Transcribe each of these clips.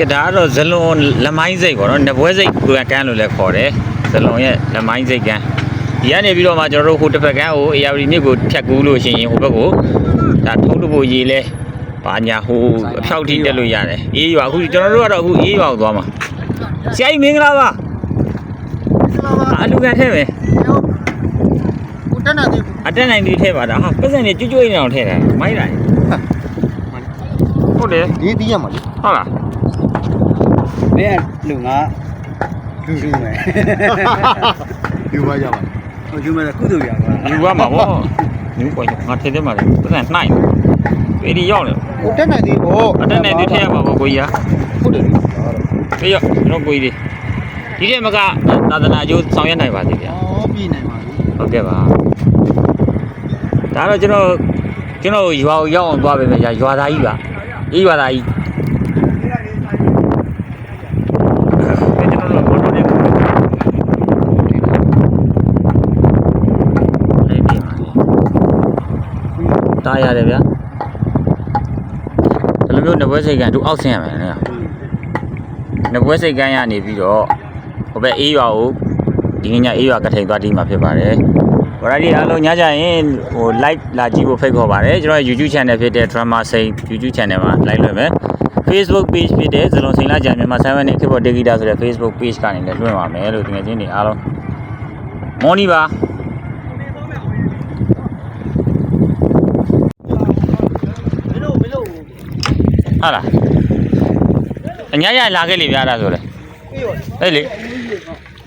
ကဒါကတော့ဇလွန်လမိုင်းစိတ်ပေါ့နော်နဘွဲစိတ်ကိုကန်းလို့လည်းခေါ်တယ်ဇလွန်ရဲ့လမိုင်းစိတ်ကန်းဒီကနေပြီးတော့မှကျွန်တော်တို့ဟိုတစ်ဖက်ကန်းကို AR မြစ်ကိုဖြတ်ကူးလို့ရှိရင်ဟိုဘက်ကိုဒါထုံးတဖို့ရေလဲဘာညာဟိုအဖြောက်ထိတက်လို့ရတယ်အေးရွာအခုကျွန်တော်တို့ကတော့အခုအေးရွာကိုသွားမှာဆရာကြီးမင်္ဂလာပါအလူကန်ထဲမယ်ကိုတက်နေသေးဘူးအတက်နိုင်ဒီထဲပါတာဟာပတ်စံနေကျွတ်ကျွတ်နေအောင်ထဲတာမိုင်းတာဟုတ်တယ်ဒီတီးရမှာလေဟုတ်လား မင်းကလူငါလူလူမယ်ဒီဝါကြပါဟိုယူမယ်ကုသိုလ်ရပါယူရမှာဗောယူကွာငါထဲထဲမှာလေပတ်စံနှိုင်းပေဒီရောက်လေကိုတက်နေသေးဘောအတက်နိုင်ဒီထဲရပါဗောကိုကြီးဟုတ်တယ်ကေးရကျွန်တော်ကိုကြီးဒီထဲမှာကသာသနာကျိုးဆောင်ရွက်နိုင်ပါသေးဗျာအော်ပြည်နိုင်ပါပြီဟုတ်ကဲ့ပါဒါတော့ကျွန်တော်ကျွန်တော်ရွာကိုရောက်အောင်သွားပြီမယ်ရွာရွာသားကြီးပါအေးရွာသားကြီးအဲကျွန်တော်တို့ဘောတော်နေလေးဒီမှာ တားရတယ်ဗျာဒီလိုမျိုးနဘွဲစိတ်ကန်သူအောက်ဆင်းရမယ်နော်နဘွဲစိတ်ကန်ရနေပြီးတော့ဟိုဘက်အေးရွာကိုဒီကနေ့အေးရွာကထိန်သွားတီးမှာဖြစ်ပါတယ်ဗရာဒီအားလုံးညကြရင်ဟို like လာကြည့်ဖို့ဖိတ်ခေါ်ပါတယ်ကျွန်တော်ရဲ့ YouTube channel ဖြစ်တဲ့ Drama Say YouTube channel မှာ like လွှင့်မယ် Facebook page ဖြစ်တဲ့ဇလွန်စိန်လာကြံမြန်မာ7နဲ့ Keyboard Digita ဆိုတဲ့ Facebook page ကနေလည်းလွှင့်ပါမယ်လို့တကယ်ချင်းတွေအားလုံးမော်နီပါ မလို့မလို့ ဟုတ်လားအညာရလာခဲ့လေဗျာဒါဆိုလေပြီးရောဟဲ့လေ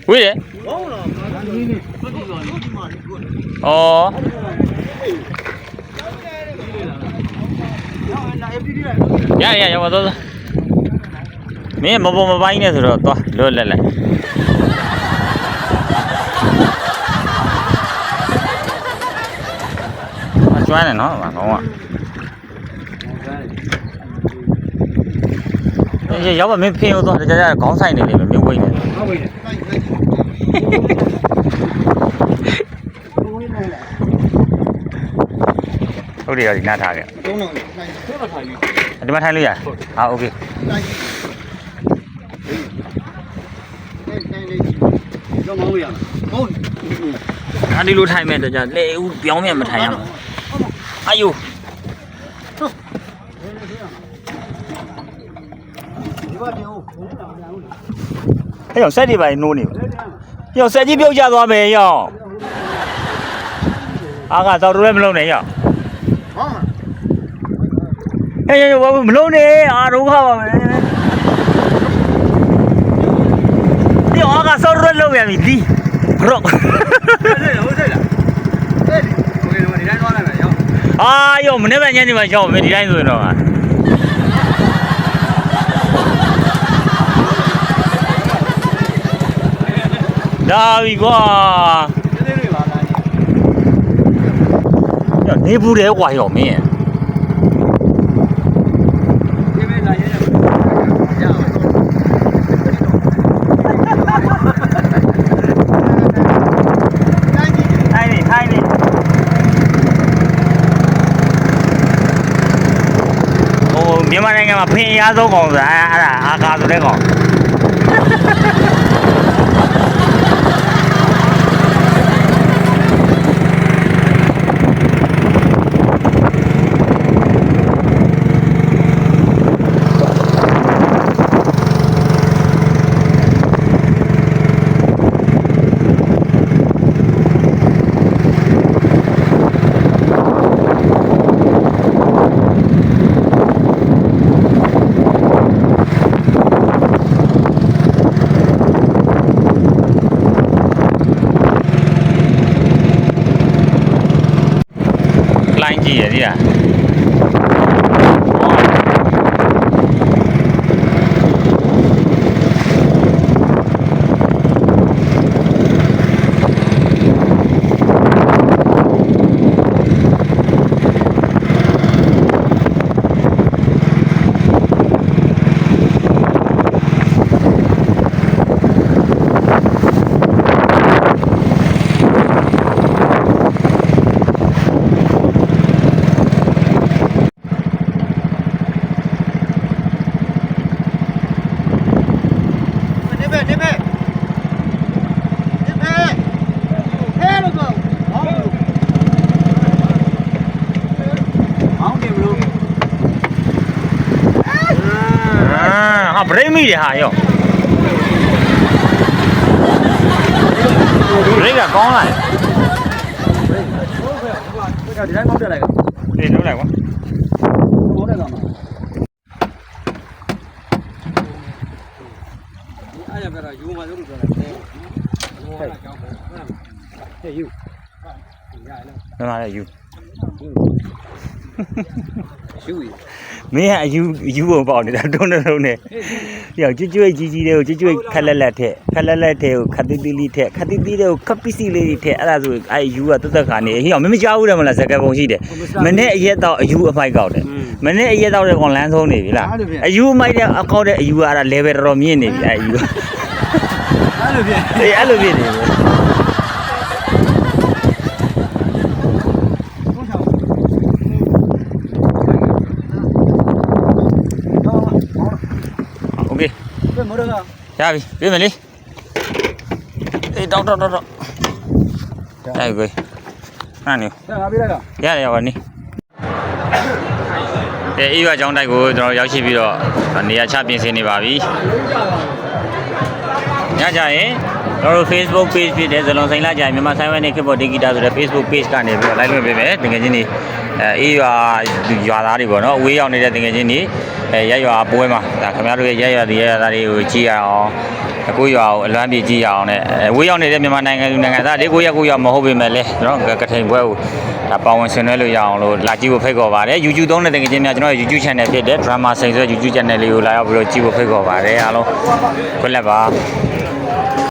ဝေးတယ်ဘောင်းလားဒီနေ့ပတ်ပြီးတော့ဒီမှာဒီကိုဩရရရပါတော့မင်းမပေါ်မပိုင်းနဲ့ဆိုတော့သွားလွတ်လက်လိုက်မကျွမ်းနဲ့နော်ဘာကောင်းอ่ะ အေးရောက်ပါမင်းဖင်လို့တော့တကြကြခေါင်းဆိုင်နေနေမယ်မင်းဝိတ်နေ ဟုတ်ပြီ ဟုတ်တယ်ဒီနားထားခဲ့ တုံးတော့နိုင်တော့ထိုင်ပြီ ဒီမှာထိုင်လို့ရဟာโอเค နိုင်ပြီနိုင်လေး တော့မောင်းလို့ရမှာ ဟုတ် ဒါဒီလိုထိုင်မဲ့တကြလေဦးပြောင်းမြန်မထိုင်ရမှာအာယု ဒီဘက်တင်ဦးဟဲ့ရောက်ဆက်တွေပါနိုးနေပါရောက်ဆက်ကြီးပြုတ်ကျသွားမယ်ရောက်အာကတော့လည်းမလုံးနဲ့ရောက်ဟောင်းဟဲ့ရောက်မလုံးနဲ့အာဒုက္ခပါမယ်ဒီအာကဆော်ရလုံးရပြီဒီရော့ဟုတ်တယ်ဟုတ်တယ်လားအဲ့ဒီကိုယ်ကဒီတိုင်းသွားလိုက်မယ်ရောအာယောမနေ့ကညနေမှရောက်မယ်ဒီတိုင်းဆိုရင်တော့ လာပြီကွာနေဘူးတယ်ကွာရောမင်းမြန်မာနိုင်ငံမှာဖင်အားဆုံးကောင်ဆိုတာအဲ့ဒါအာကာဆိုတဲ့ကောင် လိုင်းကြည့်ရ ဟာဘရိတ်မိတယ်ဟာရောဘရိတ်ကကောင်းလာတယ်ဒီတိုင်းမောင်းပြလိုက်ဒီလုံးလိုက်ကွာမောင်းတယ်ကောင်မအဲ့ရပြတော့ယူမှာလို့ပြောတယ်ဟဲ့ဟဲ့ယူရရမမလည်းယူ ယူရမင်းကအယူအယူပုံပေါက်နေတာတွန်းတွန်းနဲ့ပြောကျွတ်ကျွတ်ကြီးကြီးတွေကိုကျွတ်ကျွတ်ခက်လက်လက်ထက်ခက်လက်လက်ထက်ကိုခက်တိတိလေးထက်ခက်တိတိတွေကိုခက်ပစ္စည်းလေးတွေထက်အဲ့ဒါဆိုအဲ့အယူကတက်တက်ခါနေဟိအောင်မင်းမကြောက်ဘူးတယ်မလားစကပုံရှိတယ်မနေ့အရက်တော့အယူအမိုက်ကောက်တယ်မနေ့အရက်တော့တဲ့ကောင်လမ်းဆုံးနေပြီလားအယူအမိုက်တဲ့အကောက်တဲ့အယူကအဲ့ဒါ level တော်တော်မြင့်နေပြီအဲ့အယူအဲ့လိုဖြစ်အေးအဲ့လိုဖြစ်နေပြီ โอเค ဘယ်မော်ဒက ရပြီပြင်မယ်လေအေးတောက်တောက်တောက်တောက်အဲ့ကိုဟာနေ ဆရာငါပြေးလိုက်က ရတယ်ရပါနေအဲအေးရွာကျောင်းတိုက်ကိုကျွန်တော်ရောက်ရှိပြီးတော့နေရာချပြင်ဆင်နေပါပြီညကြရင် ကျွန်တော်တို့ Facebook page ဖြစ်တဲ့ဇလွန်စိန်လာကြရင်မြန်မာဆိုင်ဝဲနေခေတ်ပေါ်ဒီဂီတာဆိုတဲ့ Facebook page ကနေပြီးတော့ live လွှင့်ပေးမယ်တကယ်ချင်းနေအဲအေးရွာရွာသားတွေပေါ့နော်အဝေးရောက်နေတဲ့တကယ်ချင်းနေအဲရက်ရွာပွဲမှာဒါခင်ဗျားတို့ရဲ့ရက်ရွာဒီရက်ရွာသားတွေကိုကြည့်ရအောင်အခုရွာကိုအလွမ်းပြေကြည့်ရအောင်နဲ့အဲဝေးရောက်နေတဲ့မြန်မာနိုင်ငံလူနိုင်ငံသားတွေကိုရက်ကိုရက်မဟုတ်ပေမဲ့လေကျွန်တော်ကထိန်ပွဲကိုဒါပါဝင်ဆင်နွှဲလို့ရအောင်လို့လာကြည့်ဖို့ဖိတ်ခေါ်ပါတယ် YouTube သုံးတဲ့တကယ်ချင်းများကျွန်တော်ရဲ့ YouTube channel ဖြစ်တဲ့ Drama စိန်ဆွဲ YouTube channel လေးကိုလာရောက်ပြီးတော့ကြည့်ဖို့ဖိတ်ခေါ်ပါတယ်အားလုံးခွင့်လက်ပါ